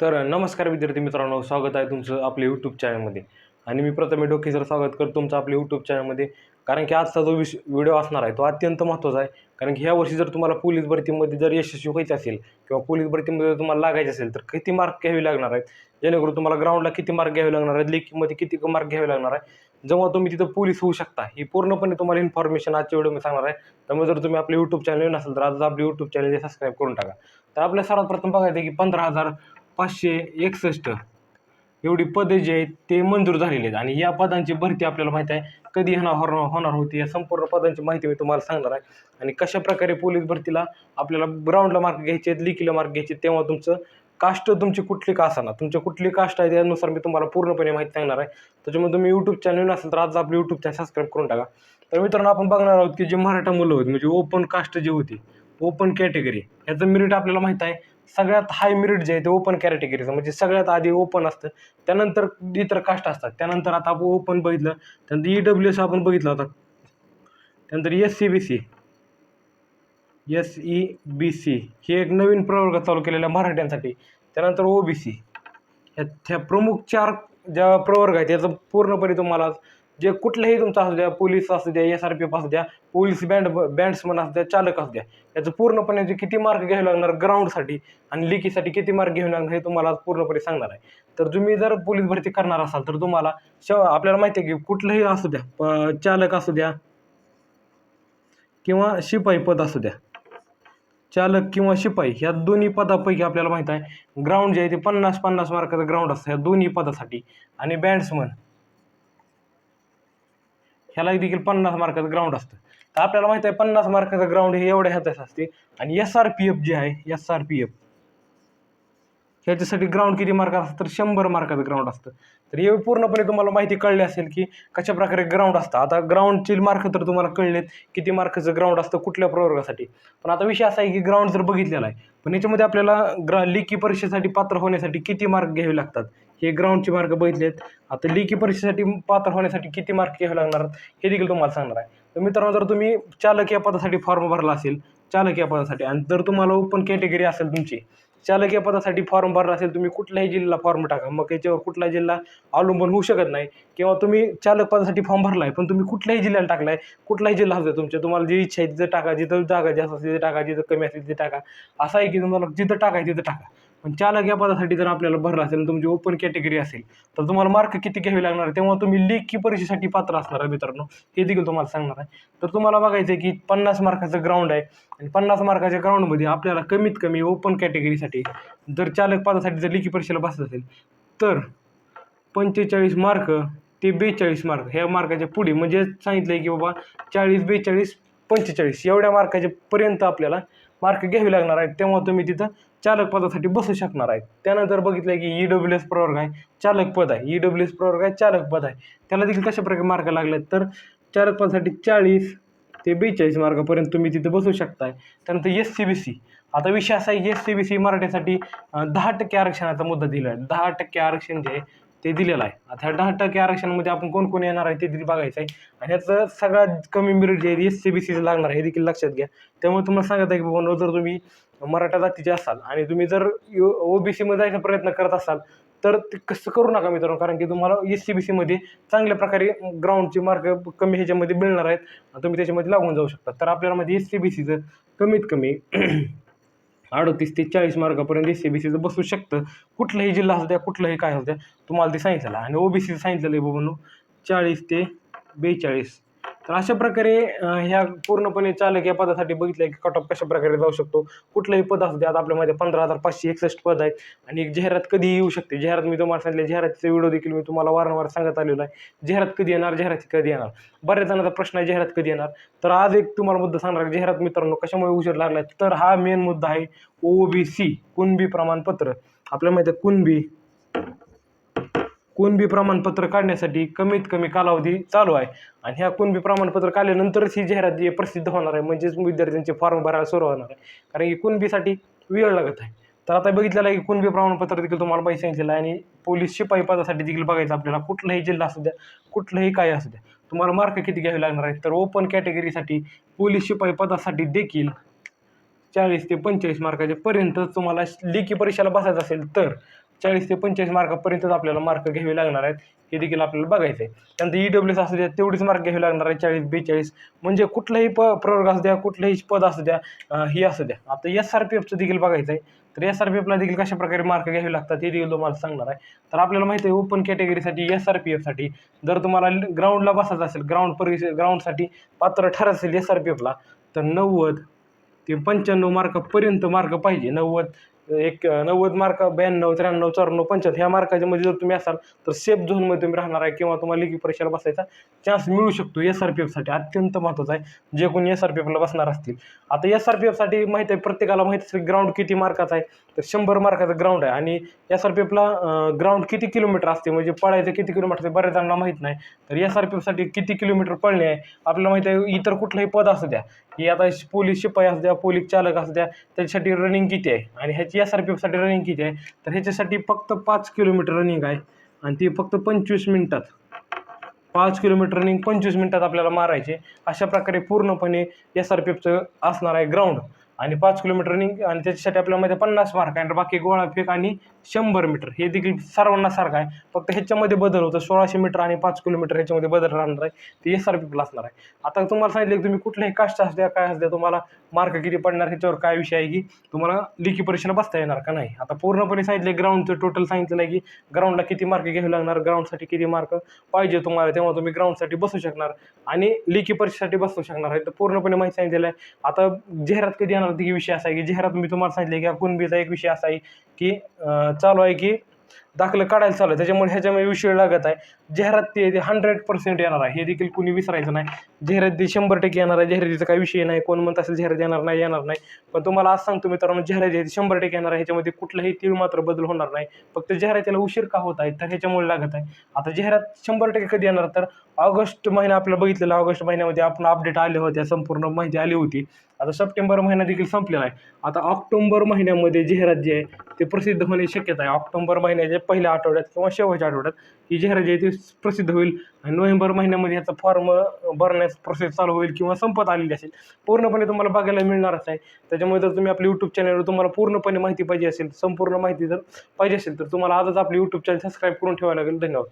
तर नमस्कार विद्यार्थी मित्रांनो स्वागत आहे तुमचं आपल्या यूट्यूब चॅनलमध्ये आणि मी प्रथमे डोके सर स्वागत करतो तुमचं आपल्या यूट्यूब चॅनलमध्ये कारण की आजचा जो विश व्हिडिओ असणार आहे तो अत्यंत महत्त्वाचा आहे. कारण की ह्या वर्षी जर तुम्हाला पोलीस भरतीमध्ये जर यशस्वी व्हायचं असेल किंवा पोलीस भरतीमध्ये जर तुम्हाला लागायचं असेल तर किती मार्क घ्यावे लागणार आहेत? जेणेकरून तुम्हाला ग्राउंडला किती मार्क घ्यावे लागणार आहेत? लेखीमध्ये किती मार्क घ्यावे लागणार आहे जेव्हा तुम्ही तिथं पोलीस होऊ शकता ही पूर्णपणे तुम्हाला इन्फॉर्मेशन आजच्या व्हिडिओ मी सांगणार आहे. त्यामुळे जर तुम्ही आपले यूट्यूब चॅनल नसेल तर आज आपले यूट्यूब चॅनल सबस्क्राईब करून टाका. तर आपल्या सर्वात प्रथम बघायचं आहे की पंधरा हजार पाचशे एकसष्ट एवढी पदे जी आहेत ते मंजूर झालेली आहेत. आणि या पदांची भरती आपल्याला माहिती आहे कधी होणार होणार होणार होती या संपूर्ण पदांची माहिती मी तुम्हाला सांगणार आहे. आणि कशा प्रकारे पोलीस भरतीला आपल्याला ग्राउंडला मार्क घ्यायचे आहेत लिखीला मार्क घ्यायचे आहेत, तेव्हा तुमचं कास्ट तुमची कुठली का असणार? तुमची कुठली कास्ट आहे त्यानुसार मी तुम्हाला पूर्णपणे माहिती सांगणार आहे. त्याच्यामुळे तुम्ही यूट्यूब चॅनल असेल तर आज आपलं यूट्यूब चॅनल सबस्क्राईब करून टाका. तर मित्रांनो आपण बघणार आहोत की जे मराठा मुलं म्हणजे होती म्हणजे ओपन कास्ट जी होती ओपन कॅटेगरी याचं मेरिट आपल्याला माहीत आहे. सगळ्यात हाय मिरिट जे आहे ते ओपन कॅटेगरीचं म्हणजे सगळ्यात आधी ओपन असतं. त्यानंतर इतर कास्ट असतात. त्यानंतर आता आपण ओपन बघितलं त्यानंतर ई डब्ल्यू एस आपण बघितलं होता त्यानंतर S C B C S E B C हे एक नवीन प्रवर्ग चालू केलेला मराठ्यांसाठी. त्यानंतर ओ बी सी ह्या ह्या प्रमुख चार ज्या प्रवर्ग आहेत याचं पूर्णपणे तुम्हाला जे कुठलंही तुमचं असू द्या पोलीस असू द्या एस आर पी एफ असू द्या पोलीस बँड बँड्समन असू द्या चालक असू द्या याचं पूर्णपणे जे किती मार्क घ्यावे लागणार ग्राउंडसाठी आणि लिकीसाठी किती मार्क घ्यावे लागणार हे तुम्हाला आज पूर्णपणे सांगणार आहे. तर तुम्ही जर पोलीस भरती करणार असाल तर तुम्हाला श आपल्याला माहिती आहे की कुठलंही असू द्या प- चालक असू द्या किंवा शिपाई पद असू द्या चालक किंवा शिपाई ह्या दोन्ही पदापैकी आपल्याला माहीत आहे. ग्राउंड जे आहे ते पन्नास पन्नास मार्काचं ग्राउंड असतं ह्या दोन्ही पदासाठी. आणि बँड्समन ह्याला देखील पन्नास मार्काचं ग्राउंड असतं. तर आपल्याला माहिती आहे पन्नास मार्काचं ग्राउंड हे एवढ्या ह्याचं असते. आणि एस आर पी एफ जे आहे एस आर पी एफ ह्याच्यासाठी ग्राउंड किती मार्क असतं तर शंभर मार्काचं ग्राउंड असतं. तर हे पूर्णपणे तुम्हाला माहिती कळली असेल की कशा प्रकारे ग्राउंड असतं. आता ग्राउंडचे मार्क तर तुम्हाला कळलेत किती मार्काचं ग्राउंड असतं कुठल्या प्रवर्गासाठी. पण आता विषय असा आहे की ग्राउंड जर बघितलेला आहे पण याच्यामध्ये आपल्याला ग्रा लेखी परीक्षेसाठी पात्र होण्यासाठी किती मार्क घ्यावे लागतात? हे ग्राउंडचे मार्क बघितलेत. आता लेखी परीक्षेसाठी पात्र होण्यासाठी किती मार्क घ्यावे लागणार हे देखील तुम्हाला सांगणार आहे. तर मित्रांनो जर तुम्ही चालक या पदासाठी फॉर्म भरला असेल चालक या पदासाठी आणि जर तुम्हाला ओपन कॅटेगरी असेल तुमची चालक या पदासाठी फॉर्म भरला असेल तुम्ही कुठल्याही जिल्ह्याला फॉर्म टाका. मग याच्यावर कुठला जिल्हा अवलंबून होऊ शकत नाही. किंवा तुम्ही चालक पदासाठी फॉर्म भरला आहे पण तुम्ही कुठल्याही जिल्ह्याला टाकला आहे कुठलाही जिल्हा असतो तुमच्या तुम्हाला जी इच्छा आहे तिथं टाका जिथं जागा जास्त असेल तिथे टाका जिथं कमी असेल तिथे टाका. असं आहे की तुम्हाला जिथं टाकाय तिथं टाका. पण चालक या पदासाठी जर आपल्याला भरला असेल तुमची ओपन कॅटेगरी असेल तर तुम्हाला मार्क किती घ्यावे लागणार आहे? तेव्हा तुम्ही लेखी परीक्षेसाठी पात्र असणार आहे मित्रांनो. हे देखील तुम्हाला सांगणार आहे. तर तुम्हाला बघायचं आहे की पन्नास मार्काचं ग्राउंड आहे. आणि पन्नास मार्काच्या ग्राउंडमध्ये आपल्याला कमीत कमी ओपन कॅटेगरीसाठी जर चालक पदासाठी जर लेखी परीक्षेला बसत असेल तर पंचेचाळीस मार्क ते बेचाळीस मार्क ह्या मार्काच्या पुढे म्हणजे सांगितलं आहे की बाबा चाळीस बेचाळीस पंचेचाळीस एवढ्या मार्काच्या पर्यंत आपल्याला मार्क घ्यावे लागणार आहेत. तेव्हा तुम्ही तिथं चालक पदासाठी बसू शकणार आहेत. त्यानंतर बघितलं की ई डब्ल्यू एस प्रवर्ग आहे. चालक पद आहे. ई डब्ल्यू एस प्रवर्ग आहे. चालक पद आहे. त्याला देखील कशाप्रकारे मार्क लागले तर चालक पदासाठी चाळीस ते बेचाळीस मार्कापर्यंत तुम्ही तिथं बसू शकताय. त्यानंतर एस सी बी सी आता विषय असा आहे एस सी बी सी मराठीसाठी दहा टक्के आरक्षणाचा मुद्दा दिला आहे दहा टक्के आरक्षण जे आहे ते दिलेलं आहे. आता ह्या दहा टक्के आरक्षणामध्ये आपण कोण कोण येणार आहे ते देखील बघायचं आहे आणि याचं सगळ्यात कमी मेरिट जे आहे एस सी बी सीचं लागणार आहे हे देखील लक्षात घ्या. त्यामुळे तुम्हाला सांगत आहे की बाबा जर तुम्ही मराठा जातीचे असाल आणि तुम्ही जर ओ बी सीमध्ये जायचा प्रयत्न करत असाल तर ते कसं करू नका मित्रांनो कारण की तुम्हाला एस सी बी सीमध्ये चांगल्या प्रकारे ग्राउंडचे मार्क कमी ह्याच्यामध्ये मिळणार आहेत. तुम्ही त्याच्यामध्ये लागून जाऊ शकता. तर आपल्याला म्हणजे एस सी बी सीचं कमीत कमी अडतीस ते चाळीस मार्कापर्यंत एस सी बी सीचं बसू शकतं. कुठलाही जिल्हा असू द्या कुठलंही काय असू द्या तुम्हाला ते सांगितलेलं आणि ओ बी सीचं सांगितलेलं आहे बाबांनो चाळीस ते बेचाळीस. तर अशा प्रकारे ह्या पूर्णपणे चालक या पदासाठी बघितलं की कट ऑफ कशा प्रकारे जाऊ शकतो. कुठलंही पद असू द्या आता आपल्यामध्ये पंधरा हजार पाचशे एकसष्ट पद आहेत. आणि एक जाहिरात कधी येऊ शकते. जाहिरात मी तुम्हाला सांगितले जाहिरातीचा व्हिडिओ देखील मी तुम्हाला वारंवार सांगत आलेलो आहे. जाहिरात कधी येणार? जाहिरात कधी येणार? बऱ्याच जणांचा प्रश्न आहे जाहिरात कधी येणार? तर आज एक तुम्हाला मुद्दा सांगणार जाहिरात मित्रांनो कशामुळे उशीर लागला तर हा मेन मुद्दा आहे ओ बी सी कुणबी प्रमाणपत्र. आपल्या माहिती आहे कुणबी कुणबी प्रमाणपत्र काढण्यासाठी कमीत कमी कालावधी चालू आहे. आणि ह्या कुणबी प्रमाणपत्र काढल्यानंतरच ही जाहिरात जी प्रसिद्ध होणार आहे. म्हणजेच विद्यार्थ्यांचे फॉर्म भरायला सुरू होणार आहे. कारण की कुणबीसाठी वेळ लागत आहे. तर आता बघितलेलं आहे की कुणबी प्रमाणपत्र देखील तुम्हाला माहिती सांगितलेलं आहे. आणि पोलीस शिपाई पदासाठी देखील बघायचं आपल्याला कुठलाही जिल्हा असू द्या कुठलंही काय असू द्या तुम्हाला मार्क किती घ्यावे लागणार आहेत? तर ओपन कॅटेगरीसाठी पोलीस शिपाई पदासाठी देखील चाळीस ते पंचेचाळीस मार्काच्या पर्यंत तुम्हाला लेखी परीक्षेला बसायचं असेल तर चाळीस ते पंचेचाळीस मार्कापर्यंतच आपल्याला मार्क घ्यावे लागणार आहेत. हे देखील आपल्याला बघायचं आहे त्यानंतर ई डब्ल्यू एस असू द्या तेवढीच मार्क घ्यावे लागणार आहे चाळीस बेचाळीस. म्हणजे कुठलाही प प्रवर्ग असू द्या कुठलंही पद असू द्या ही असू द्या. आता एस आर पी एफचं देखील बघायचं आहे तर एस आर पी एफला देखील कशा प्रकारे मार्क घ्यावे लागतात हे देखील तुम्हाला सांगणार आहे. तर आपल्याला माहिती आहे ओपन कॅटेगरीसाठी एस आर पी एफसाठी जर तुम्हाला ग्राउंडला बसायचं असेल ग्राउंड परीक्षे ग्राउंडसाठी पात्र ठरत असेल एस आर पी एफला तर नव्वद ते पंच्याण्णव मार्कापर्यंत मार्क पाहिजे. नव्वद एक नव्वद मार्क ब्याण्णव त्र्याण्णव चौऱ्याण्णव पंच्याहत्तर ह्या मार्काच्या मध्ये जर तुम्ही असाल तर सेफ झोनमध्ये तुम्ही राहणार आहे किंवा तुम्हाला लेखी परीक्षेला बसायचा चान्स मिळू शकतो एस आर पी एफसाठी अत्यंत महत्त्वाचं आहे. जे कोणी एस आर पी एफला बसणार असतील. आता एस आर पी एफसाठी माहिती आहे प्रत्येकाला माहिती असेल ग्राउंड किती मार्काचा आहे. तर शंभर मार्काचं ग्राउंड आहे. आणि एस आर पी एफला ग्राउंड किती किलोमीटर असते? म्हणजे पळायचं किती किलोमीटर असते? बऱ्याच जणांना माहीत नाही. तर एस आर पी एफसाठी किती किलोमीटर पळणे आहे? आपल्याला माहिती आहे इतर कुठलंही पद असू द्या. की आता पोलीस शिपाई असू द्या पोलीस चालक असू द्या त्याच्यासाठी रनिंग किती आहे? आणि ह्याची एस आर पी एफसाठी रनिंग किती आहे? तर ह्याच्यासाठी फक्त पाच किलोमीटर रनिंग आहे. आणि ती फक्त पंचवीस मिनटात. पाच किलोमीटर रनिंग पंचवीस मिनटात आपल्याला मारायचे अशा प्रकारे पूर्णपणे एस आर पी एफचं असणार आहे ग्राउंड आणि पाच किलोमीटर रनिंग आणि त्याच्यासाठी आपल्यामध्ये माहिती आहे पन्नास मार्क आहे. आणि बाकी गोळा फेक आणि शंभर मीटर हे देखील सर्वांना सारखं आहे. फक्त ह्याच्यामध्ये बदल होतं. सोळाशे मीटर आणि पाच किलोमीटर ह्याच्यामध्ये बदल राहणार आहे. ते एस आर पी असणार आहे. आता तुम्हाला सांगितलं की तुम्ही कुठल्याही कास्ट असू द्या काय असू द्या तुम्हाला मार्क किती पडणार ह्याच्यावर काय विषय आहे की तुम्हाला लेखी परीक्षेला बसता येणार का नाही? आता पूर्णपणे सांगितलं ग्राउंडचं टोटल सांगितलं आहे की ग्राउंडला किती मार्क घ्यावे लागणार ग्राउंडसाठी किती मार्क पाहिजे तुम्हाला तेव्हा तुम्ही ग्राउंडसाठी बसू शकणार. आणि लेखी परीक्षेसाठी बसू शकणार आहे. तर पूर्णपणे माहिती सांगितलेलं आहे. आता जाहिरात कधी येणार ती विषय असा आहे की जाहिरात मी तुम्हाला सांगितले की कुणबीचा एक विषय असा आहे की चालू आहे की दाखलं काढायला चालू आहे. त्याच्यामुळे ह्याच्यामुळे विषय लागत आहे. जाहिरात ते ते हंड्रेड पर्सेंट येणार आहे. हे देखील कुणी विसरायचं नाही. जाहिरात ते शंभर टक्के येणार आहे. जाहिरातीचा काही विषय नाही. कोण म्हणत असेल जाहिरात येणार नाही येणार नाही. पण तुम्हाला आज सांगतो मित्रांनो जाहिरात आहे शंभर टक्के येणार आहे. ह्याच्यामध्ये कुठलाही तीळ मात्र बदल होणार नाही. फक्त जाहिरातीला उशीर का होत आहे? तर ह्याच्यामुळे लागत आहे. आता जाहिरात शंभर टक्के कधी येणार? तर ऑगस्ट महिना आपल्याला बघितलेला ऑगस्ट महिन्यामध्ये आपण अपडेट आले होते. संपूर्ण माहिती आली होती. आता सप्टेंबर महिना देखील संपलेला आहे. आता ऑक्टोबर महिन्यामध्ये जाहिरात जी आहे ते प्रसिद्ध होण्याची शक्यता आहे. ऑक्टोबर महिन्याच्या पहिल्या आठवड्यात किंवा शेवटच्या आठवड्यात ही जाहिरात जी आहे ती प्रसिद्ध होईल. आणि नोव्हेंबर महिन्यामध्ये याचा फॉर्म भरण्यास प्रोसेस चालू होईल किंवा संपत आलेली असेल. पूर्णपणे तुम्हाला बघायला मिळणारच आहे. त्याच्यामुळे जर तुम्ही आपल्या यूट्यूब चॅनलवर तुम्हाला पूर्णपणे माहिती पाहिजे असेल संपूर्ण माहिती जर पाहिजे असेल तर तुम्हाला आजच आपले यूट्यूब चॅनल सबस्क्राईब करून ठेवायला लागेल. धन्यवाद.